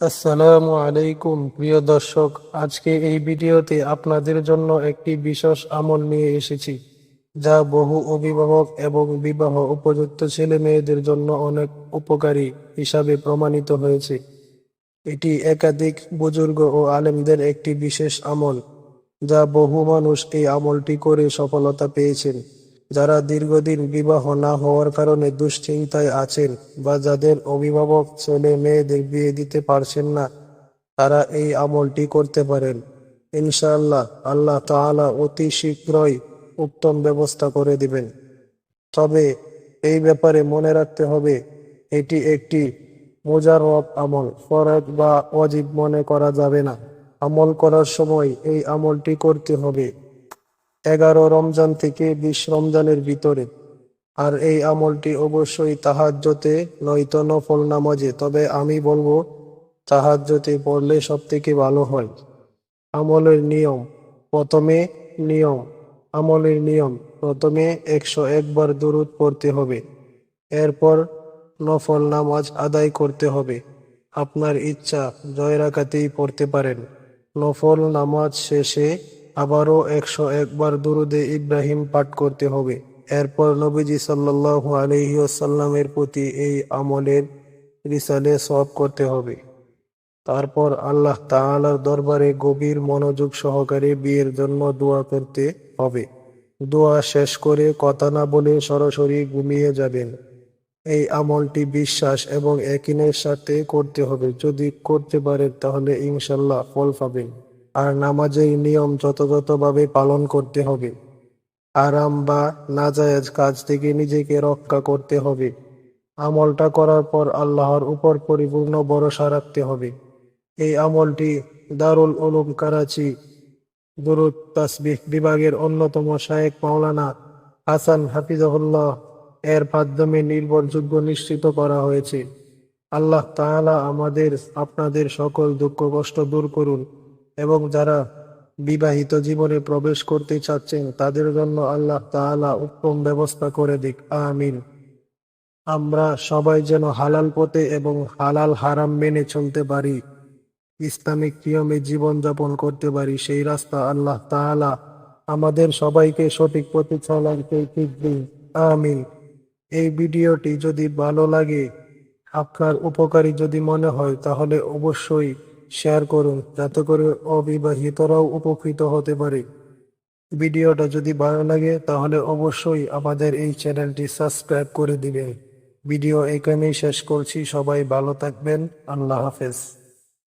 আসসালামু আলাইকুম, প্রিয় দর্শক। আজকে এই ভিডিওতে আপনাদের জন্য একটি বিশেষ আমল নিয়ে এসেছি, যা বহু অভিভাবক এবং বিবাহ উপযুক্ত ছেলে মেয়েদের জন্য অনেক উপকারী হিসাবে প্রমাণিত হয়েছে। এটি একাধিক বুজুর্গ ও আলেমদের একটি বিশেষ আমল, যা বহু মানুষ এই আমলটি করে সফলতা পেয়েছেন। যারা দীর্ঘদিন বিবাহ না হওয়ার কারণে দুশ্চিন্তায় আছেন বা যাদের অভিভাবক ছেলে মেয়েদের বিয়ে দিতে পারছেন না, তারা এই আমলটি করতে পারেন। ইনশাআল্লাহ আল্লাহ তাআলা অতি শীঘ্রই উত্তম ব্যবস্থা করে দিবেন। তবে এই ব্যাপারে মনে রাখতে হবে, এটি একটি মোজাররব আমল, ফরজ বা অজীব মনে করা যাবে না। আমল করার সময় এই আমলটি করতে হবে। এগারো রমজান থেকে বিশ রমজানের ভিতরে। আর এই আমলটি অবশ্যই তাহাজ্জতে, নয়তো নফল নামাজে। তবে আমি বলব, তাহাজ্জতে পড়লে সব থেকে ভালো হয়। আমলের নিয়ম, প্রথমে নিয়ম, আমলের নিয়ম। প্রথমে একশো একবার দুরুদ পড়তে হবে। এরপর নফল নামাজ আদায় করতে হবে। আপনার ইচ্ছা জয় রাখাতেই পড়তে পারেন। নফল নামাজ শেষে আবারও একশো একবার দুরুদে ইব্রাহিম পাঠ করতে হবে। এরপর নবীজি সাল্লাল্লাহু আলাইহি ওয়াসাল্লামের প্রতি এই আমলের রিসালে সব করতে হবে। তারপর আল্লাহ তাআলার দরবারে গভীর মনোযোগ সহকারে বিয়ের জন্য দোয়া করতে হবে। দোয়া শেষ করে কথা না বলে সরাসরি ঘুমিয়ে যাবেন। এই আমলটি বিশ্বাস এবং একিনের সাথে করতে হবে। যদি করতে পারেন তাহলে ইনশাল্লাহ ফল পাবেন। আর নামাজের নিয়ম যথাযথভাবে পালন করতে হবে। আরাম বা নাজায়েজ কাজ থেকে নিজেকে রক্ষা করতে হবে। আমলটা করার পর আল্লাহর উপর পরিপূর্ণ ভরসা রাখতে হবে। এই আমলটি দারুল উলুম করাচি, দুরুদ তাসবিহ বিভাগের অন্যতম শায়েক মাওলানা হাসান হাফিজাহুল্লাহ এর মাধ্যমে নির্ভরযোগ্য নিশ্চিত করা হয়েছে। আল্লাহ তাআলা আমাদের, আপনাদের সকল দুঃখ কষ্ট দূর করুন। এবং যারা বিবাহিত জীবনে প্রবেশ করতে চাচ্ছেন, তাদের জন্য আল্লাহ তাআলা উত্তম ব্যবস্থা করে দিক। আমিন। আমরা সবাই যেন হালাল পথে এবং হালাল হারাম মেনে চলতে পারি, ইসলামিক নিয়মে জীবন যাপন করতে পারি, সেই রাস্তা আল্লাহ তাআলা আমাদের সবাইকে সঠিক পথে ঠিক দিন। আমিন। এই ভিডিওটি যদি ভালো লাগে, আপনার উপকারী যদি মনে হয়, তাহলে অবশ্যই শেয়ার করুন, যাতে করে অবিবাহিতরাও উপকৃত হতে পারে। ভিডিওটা যদি ভালো লাগে, তাহলে অবশ্যই আমাদের এই চ্যানেলটি সাবস্ক্রাইব করে দিবেন। ভিডিও এখানেই শেষ করছি, সবাই ভালো থাকবেন, আল্লাহ হাফেজ।